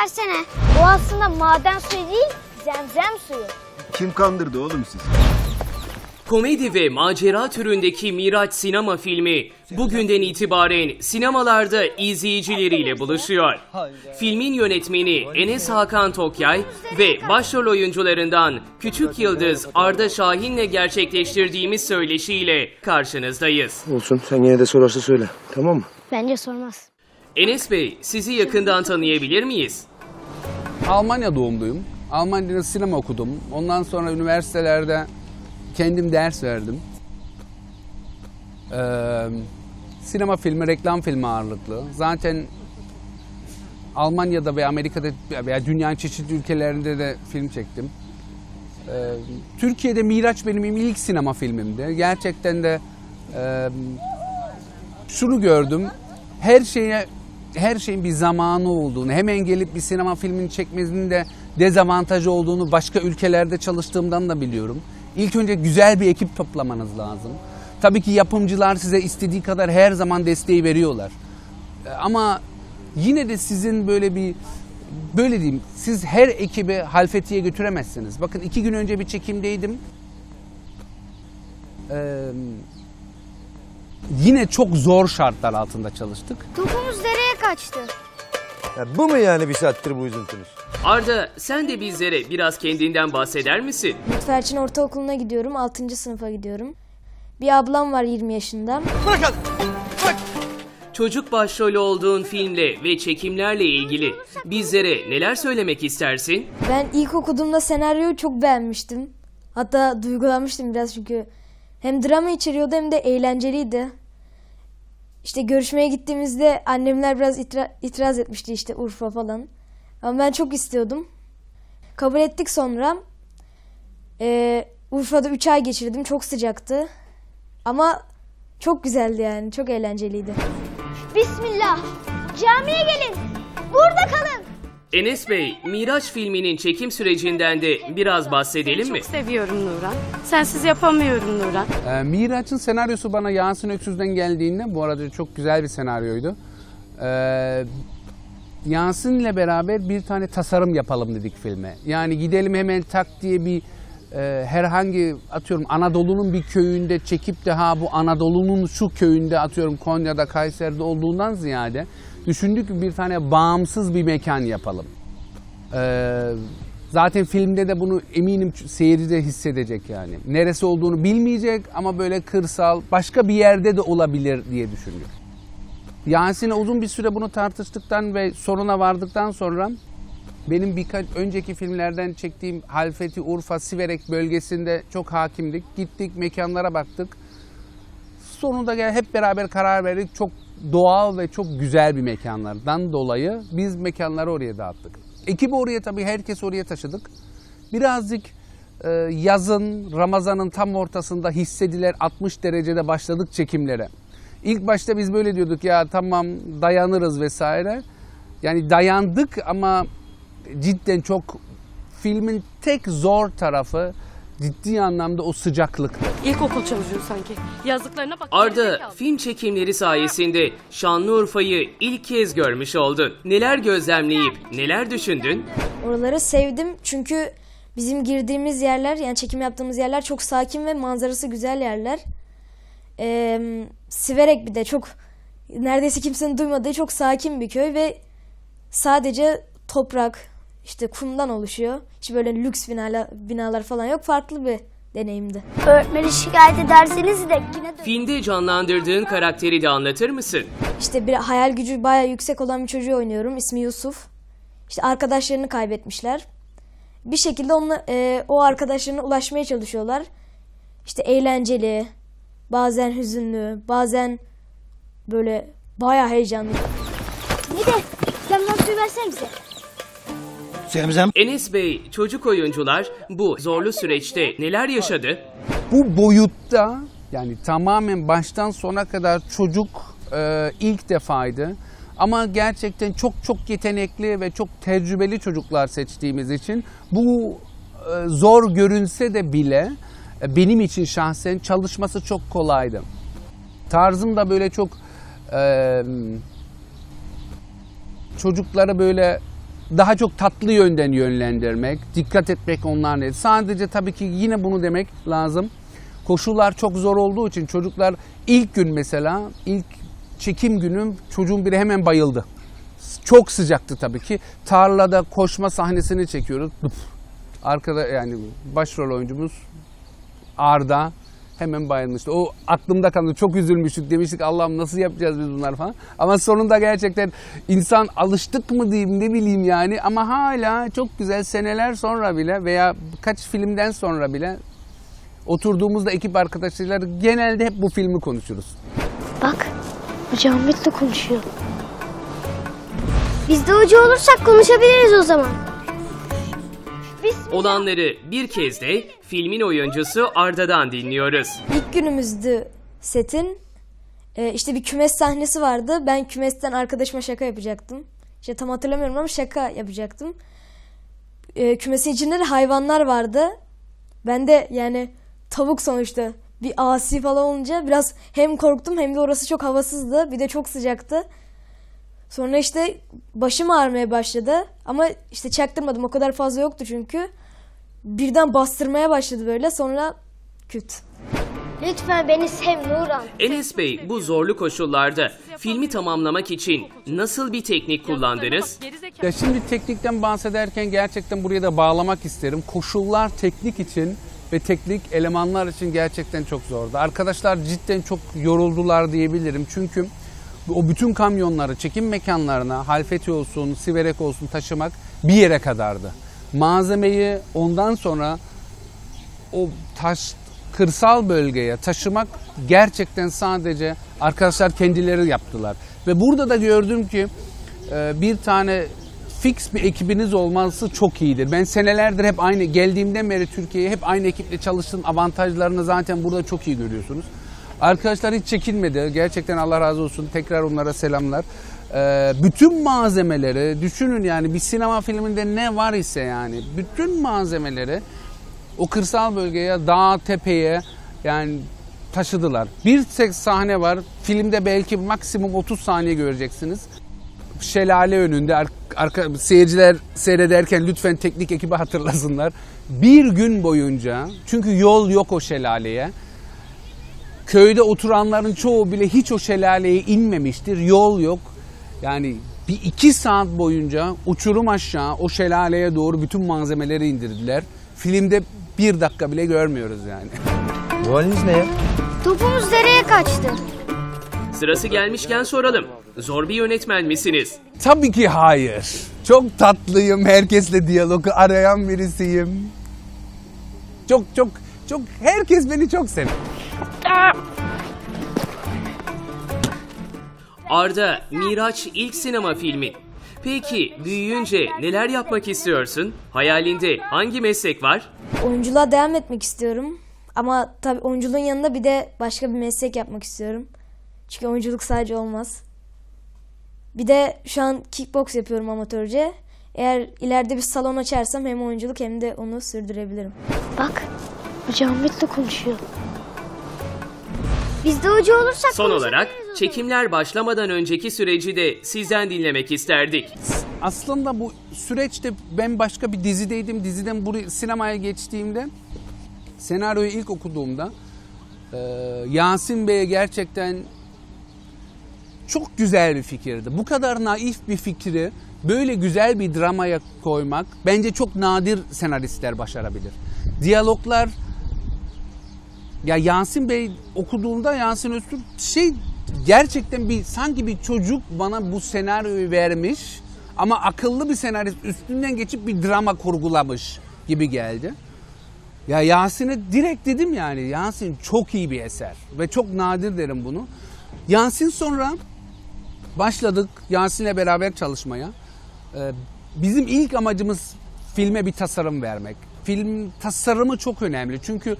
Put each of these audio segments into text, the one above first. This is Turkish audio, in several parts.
versene. O aslında maden suyu değil, zemzem suyu. Kim kandırdı oğlum sizi? Komedi ve macera türündeki Miraç sinema filmi bugünden itibaren sinemalarda izleyicileriyle buluşuyor. Filmin yönetmeni Enes Hakan Tokyay ve başrol oyuncularından Küçük Yıldız Arda Şahin'le gerçekleştirdiğimiz söyleşiyle karşınızdayız. Olsun sen yine de sorarsa söyle tamam mı? Bence sormaz. Enes Bey, sizi yakından tanıyabilir miyiz? Almanya doğumluyum. Almanya'da sinema okudum. Ondan sonra üniversitelerde kendim ders verdim. Ee, sinema filmi, reklam filmi ağırlıklı. Zaten Almanya'da ve Amerika'da veya dünyanın çeşitli ülkelerinde de film çektim. Ee, Türkiye'de Miraç benim ilk sinema filmimdi. Gerçekten de e, şunu gördüm. Her şeye her şeyin bir zamanı olduğunu, hemen gelip bir sinema filmini çekmesinin de dezavantajı olduğunu başka ülkelerde çalıştığımdan da biliyorum. İlk önce güzel bir ekip toplamanız lazım. Tabii ki yapımcılar size istediği kadar her zaman desteği veriyorlar. E, Ama yine de sizin böyle bir böyle diyeyim siz her ekibi halfetiye götüremezsiniz. Bakın iki gün önce bir çekimdeydim. Ee, yine çok zor şartlar altında çalıştık. Nereye kaçtı? Ya bu mu yani bir saattir bu üzüntünüz? Arda, sen de bizlere biraz kendinden bahseder misin? Lütferçin Ortaokulu'na gidiyorum. 6. sınıfa gidiyorum. Bir ablam var 20 yaşında. Çocuk başrolü olduğun filmle ve çekimlerle ilgili bizlere neler söylemek istersin? Ben ilk okuduğumda senaryoyu çok beğenmiştim. Hatta duygulanmıştım biraz çünkü hem drama içeriyordu hem de eğlenceliydi. İşte görüşmeye gittiğimizde annemler biraz itira- itiraz etmişti işte Urfa falan. Ama ben çok istiyordum. Kabul ettik sonra. Ee, Urfa'da 3 ay geçirdim. Çok sıcaktı. Ama çok güzeldi yani. Çok eğlenceliydi. Bismillah. Camiye gelin. Burada kalın. Enes Bey, Miraç filminin çekim sürecinden de biraz bahsedelim mi? Çok seviyorum Nuran. Sensiz yapamıyorum Nuran. Ee, Miraç'ın senaryosu bana Yasin Öksüz'den geldiğinde bu arada çok güzel bir senaryoydu. Ee, Yasin'le beraber bir tane tasarım yapalım dedik filme. Yani gidelim hemen tak diye bir herhangi atıyorum Anadolu'nun bir köyünde çekip de ha bu Anadolu'nun şu köyünde atıyorum Konya'da Kayseri'de olduğundan ziyade düşündük bir tane bağımsız bir mekan yapalım. Ee, zaten filmde de bunu eminim seyirci de hissedecek yani. Neresi olduğunu bilmeyecek ama böyle kırsal başka bir yerde de olabilir diye düşündük. Yasin'e uzun bir süre bunu tartıştıktan ve soruna vardıktan sonra benim birkaç önceki filmlerden çektiğim Halfeti, Urfa, Siverek bölgesinde çok hakimdik. Gittik mekanlara baktık. Sonunda gel hep beraber karar verdik. Çok doğal ve çok güzel bir mekanlardan dolayı biz mekanları oraya dağıttık. Ekibi oraya tabii herkes oraya taşıdık. Birazcık e, yazın, Ramazan'ın tam ortasında hissediler 60 derecede başladık çekimlere. İlk başta biz böyle diyorduk ya tamam dayanırız vesaire. Yani dayandık ama cidden çok filmin tek zor tarafı ciddi anlamda o sıcaklıktı. İlkokul çocuğu sanki. Yazdıklarına bak. Arda, film çekimleri sayesinde Şanlıurfa'yı ilk kez görmüş oldun. Neler gözlemleyip neler düşündün? Oraları sevdim çünkü bizim girdiğimiz yerler yani çekim yaptığımız yerler çok sakin ve manzarası güzel yerler. Ee, Siverek bir de çok neredeyse kimsenin duymadığı çok sakin bir köy ve sadece toprak işte kumdan oluşuyor. Hiç böyle lüks binalar, binalar falan yok. Farklı bir deneyimdi. Öğretmeni şikayet ederseniz de yine de... Filmde canlandırdığın karakteri de anlatır mısın? İşte bir hayal gücü bayağı yüksek olan bir çocuğu oynuyorum. İsmi Yusuf. İşte arkadaşlarını kaybetmişler. Bir şekilde onunla, e, o arkadaşlarına ulaşmaya çalışıyorlar. İşte eğlenceli, bazen hüzünlü, bazen böyle bayağı heyecanlı. Bir de zemzem suyu versene bize. Zemzem. Enes Bey, çocuk oyuncular bu zorlu süreçte neler yaşadı? Bu boyutta yani tamamen baştan sona kadar çocuk e, ilk defaydı. Ama gerçekten çok çok yetenekli ve çok tecrübeli çocuklar seçtiğimiz için bu e, zor görünse de bile e, benim için şahsen çalışması çok kolaydı. Tarzım da böyle çok e, çocukları böyle daha çok tatlı yönden yönlendirmek, dikkat etmek onlarla. Sadece tabii ki yine bunu demek lazım. Koşullar çok zor olduğu için çocuklar ilk gün mesela, ilk çekim günüm çocuğun biri hemen bayıldı. Çok sıcaktı tabii ki. Tarlada koşma sahnesini çekiyoruz. Arkada yani başrol oyuncumuz Arda hemen bayılmıştı. O aklımda kaldı. Çok üzülmüştük. Demiştik Allah'ım nasıl yapacağız biz bunlar falan. Ama sonunda gerçekten insan alıştık mı diyeyim ne bileyim yani. Ama hala çok güzel seneler sonra bile veya kaç filmden sonra bile oturduğumuzda ekip arkadaşlarıyla genelde hep bu filmi konuşuruz. Bak, Hoca Ahmet de konuşuyor. Biz de hoca olursak konuşabiliriz o zaman. Olanları bir kez de filmin oyuncusu Arda'dan dinliyoruz. İlk günümüzdü setin. Ee, işte bir kümes sahnesi vardı. Ben kümesten arkadaşıma şaka yapacaktım. İşte tam hatırlamıyorum ama şaka yapacaktım. Ee, kümesin içinde de hayvanlar vardı. Ben de yani tavuk sonuçta bir asi falan olunca biraz hem korktum hem de orası çok havasızdı. Bir de çok sıcaktı. Sonra işte başım ağrımaya başladı. Ama işte çaktırmadım o kadar fazla yoktu çünkü. Birden bastırmaya başladı böyle sonra küt. Lütfen beni sev Nuran. Enes Bey bu zorlu koşullarda filmi tamamlamak için nasıl bir teknik kullandınız? Ya şimdi teknikten bahsederken gerçekten buraya da bağlamak isterim. Koşullar teknik için ve teknik elemanlar için gerçekten çok zordu. Arkadaşlar cidden çok yoruldular diyebilirim. Çünkü o bütün kamyonları çekim mekanlarına Halfeti olsun, Siverek olsun taşımak bir yere kadardı. Malzemeyi ondan sonra o taş kırsal bölgeye taşımak gerçekten sadece arkadaşlar kendileri yaptılar. Ve burada da gördüm ki e, bir tane fix bir ekibiniz olması çok iyidir. Ben senelerdir hep aynı geldiğimden beri Türkiye'ye hep aynı ekiple çalıştığım avantajlarını zaten burada çok iyi görüyorsunuz. Arkadaşlar hiç çekinmedi. Gerçekten Allah razı olsun. Tekrar onlara selamlar. Ee, bütün malzemeleri düşünün yani bir sinema filminde ne var ise yani bütün malzemeleri o kırsal bölgeye, dağ, tepeye yani taşıdılar. Bir tek sahne var. Filmde belki maksimum 30 saniye göreceksiniz. Şelale önünde ar- arka, seyirciler seyrederken lütfen teknik ekibi hatırlasınlar. Bir gün boyunca çünkü yol yok o şelaleye. Köyde oturanların çoğu bile hiç o şelaleye inmemiştir. Yol yok. Yani bir iki saat boyunca uçurum aşağı o şelaleye doğru bütün malzemeleri indirdiler. Filmde bir dakika bile görmüyoruz yani. Bu haliniz ne ya? Topumuz nereye kaçtı? Sırası gelmişken soralım. Zor bir yönetmen misiniz? Tabii ki hayır. Çok tatlıyım. Herkesle diyalogu arayan birisiyim. Çok çok çok herkes beni çok seviyor. Arda, Miraç ilk sinema filmi. Peki büyüyünce neler yapmak istiyorsun? Hayalinde hangi meslek var? Oyunculuğa devam etmek istiyorum. Ama tabii oyunculuğun yanında bir de başka bir meslek yapmak istiyorum. Çünkü oyunculuk sadece olmaz. Bir de şu an kickbox yapıyorum amatörce. Eğer ileride bir salon açarsam hem oyunculuk hem de onu sürdürebilirim. Bak, Hoca Ahmet de konuşuyor. Biz de hoca olursak Son olarak çekimler başlamadan önceki süreci de sizden dinlemek isterdik. Aslında bu süreçte ben başka bir dizideydim. Diziden buraya sinemaya geçtiğimde senaryoyu ilk okuduğumda e, Yasin Bey'e gerçekten çok güzel bir fikirdi. Bu kadar naif bir fikri böyle güzel bir dramaya koymak bence çok nadir senaristler başarabilir. Diyaloglar ya Yasin Bey okuduğumda Yasin Öztürk şey gerçekten bir sanki bir çocuk bana bu senaryoyu vermiş ama akıllı bir senarist üstünden geçip bir drama kurgulamış gibi geldi. Ya Yasin'e direkt dedim yani Yasin çok iyi bir eser ve çok nadir derim bunu. Yasin sonra başladık Yasin'le beraber çalışmaya. Ee, bizim ilk amacımız filme bir tasarım vermek. Film tasarımı çok önemli çünkü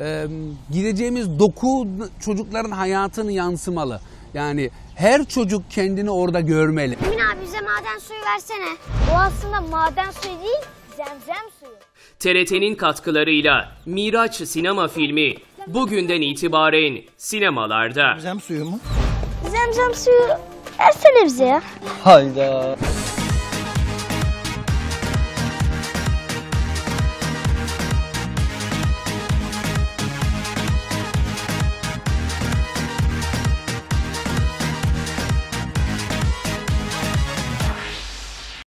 e, gideceğimiz doku çocukların hayatını yansımalı. Yani her çocuk kendini orada görmeli. Emin abi bize maden suyu versene. O aslında maden suyu değil, zemzem suyu. TRT'nin katkılarıyla Miraç sinema filmi bugünden itibaren sinemalarda. Zemzem suyu mu? Zemzem suyu Versene bize ya. Hayda.